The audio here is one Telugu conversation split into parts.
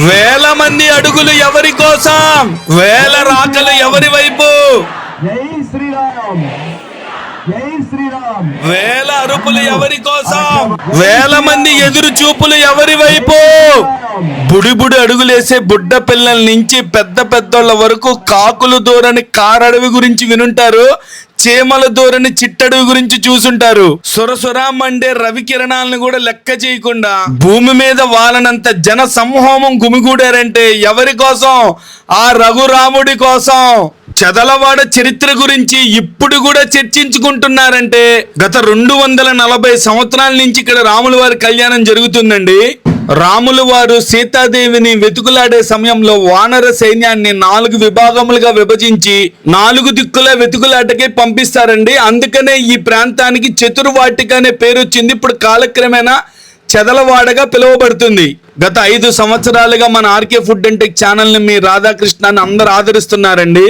వేల మంది అడుగులు ఎవరి కోసం? వేల రాకలు ఎవరి వైపు? జై శ్రీరామ్. జై శ్రీరామ్. వేల అరుపులు ఎవరి కోసం? వేల మంది ఎదురు చూపులు ఎవరి వైపు? బుడిబుడి అడుగులేసే బుడ్డ పిల్లల నుంచి పెద్ద పెద్దోళ్ళ వరకు కాకులు దూరని కారడవి గురించి వినుంటారు. చీమల దూరని చిట్టడు గురించి చూసుంటారు. సురసురా మండే రవి కిరణాలను కూడా లెక్క చేయకుండా భూమి మీద వాలనంత జన సమూహం గుమిగూడారంటే ఎవరి కోసం? ఆ రఘురాముడి కోసం. చదలవాడ చరిత్ర గురించి ఇప్పుడు కూడా చర్చించుకుంటున్నారంటే గత రెండు వందల నలభై సంవత్సరాల నుంచి ఇక్కడ రాముల వారి కళ్యాణం జరుగుతుందండి. రాములు వారు సీతాదేవిని వెతుకులాడే సమయంలో వానర సైన్యాన్ని నాలుగు విభాగములుగా విభజించి నాలుగు దిక్కుల వెతుకులాటకి పంపిస్తారండి. అందుకనే ఈ ప్రాంతానికి చతుర్వాటిక అనే పేరు వచ్చింది. ఇప్పుడు కాలక్రమేణా చెదలవాడగా పిలువబడుతుంది. గత ఐదు సంవత్సరాలుగా మన ఆర్కే ఫుడ్ అండ్ టెక్ ఛానల్ని మీ రాధాకృష్ణాన్ని అందరు ఆదరిస్తున్నారండి.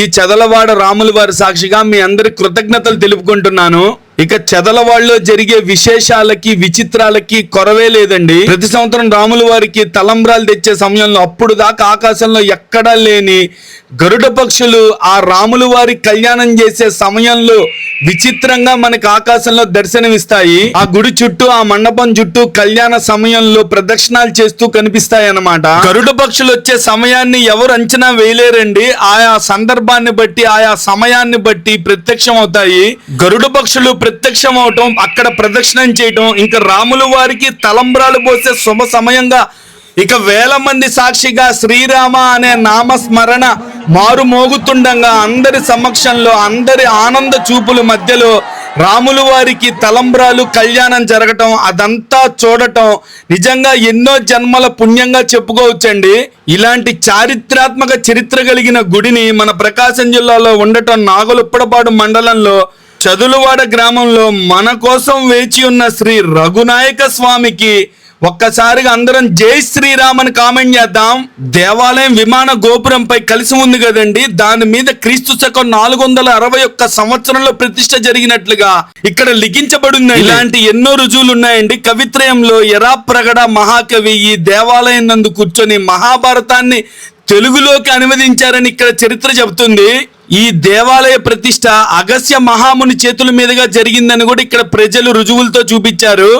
ఈ చెదలవాడ రాములు వారి సాక్షిగా మీ అందరి కృతజ్ఞతలు తెలుపుకుంటున్నాను. ఇక చెదలవాడలో జరిగే విశేషాలకి విచిత్రాలకి కొరవే లేదండి. ప్రతి సంవత్సరం రాముల వారికి తలంబ్రాలు తెచ్చే సమయంలో అప్పుడు దాకా ఆకాశంలో ఎక్కడా లేని గరుడ పక్షులు ఆ రాముల వారి కళ్యాణం చేసే సమయంలో విచిత్రంగా మనకి ఆకాశంలో దర్శనమిస్తాయి. ఆ గుడి చుట్టూ ఆ మండపం చుట్టూ కళ్యాణ సమయంలో ప్రదక్షిణాలు చేస్తూ కనిపిస్తాయి అన్నమాట గరుడ పక్షులు వచ్చే సమయాన్ని ఎవరు అంచనా వేయలేరండి. ఆయా సందర్భాన్ని బట్టి ఆయా సమయాన్ని బట్టి ప్రత్యక్షం అవుతాయి గరుడ పక్షులు ప్రత్యక్షం అవటం అక్కడ ప్రదక్షిణం చేయటం ఇంకా రాములు వారికి తలంబ్రాలు పోసే శుభ సమయంగా ఇక వేల మంది సాక్షిగా శ్రీరామ అనే నామస్మరణ మారు మోగుతుండగా అందరి సమక్షంలో అందరి ఆనంద చూపుల మధ్యలో రాములు వారికి తలంబ్రాలు కళ్యాణం జరగటం అదంతా చూడటం నిజంగా ఎన్నో జన్మల పుణ్యంగా చెప్పుకోవచ్చండి. ఇలాంటి చారిత్రాత్మక చరిత్ర కలిగిన గుడిని మన ప్రకాశం జిల్లాలో ఉండటం నాగలుప్పడపాడు మండలంలో చదులువాడ గ్రామంలో మన కోసం వేచి ఉన్న శ్రీ రఘునాయక స్వామికి ఒక్కసారిగా అందరం జై శ్రీరామ్ అని కామెంట్ చేద్దాం. దేవాలయం విమాన గోపురంపై కలిసి ఉంది కదండి. దాని మీద క్రీస్తు శకం నాలుగు వందల అరవై ఒక్క సంవత్సరంలో ప్రతిష్ట జరిగినట్లుగా ఇక్కడ లిఖించబడింది ఇలాంటి ఎన్నో రుజువులు ఉన్నాయండి. కవిత్రయంలో ఎరాప్రగడ మహాకవి ఈ దేవాలయం నందు కూర్చొని మహాభారతాన్ని తెలుగులోకి అనువదించారని ఇక్కడ చరిత్ర చెబుతుంది. ఈ దేవాలయ ప్రతిష్ట అగస్య మహాముని చేతుల మీదుగా జరిగిందని కూడా ఇక్కడ ప్రజలు రుజువులతో చూపించారు.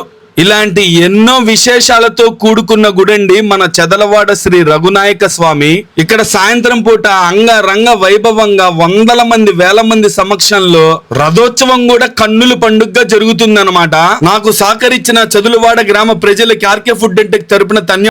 ఇలాంటి ఎన్నో విశేషాలతో కూడుకున్న గుడండి మన చదలవాడ శ్రీ రఘునాయక స్వామి. ఇక్కడ సాయంత్రం పూట అంగరంగ వైభవంగా వందల మంది వేల మంది సమక్షంలో రథోత్సవం కూడా కన్నుల పండుగగా జరుగుతుందన్నమాట. నాకు సహకరించిన చదులవాడ గ్రామ ప్రజలకి ఆర్కే ఫుడ్ అంటెక్ తరపున ధన్య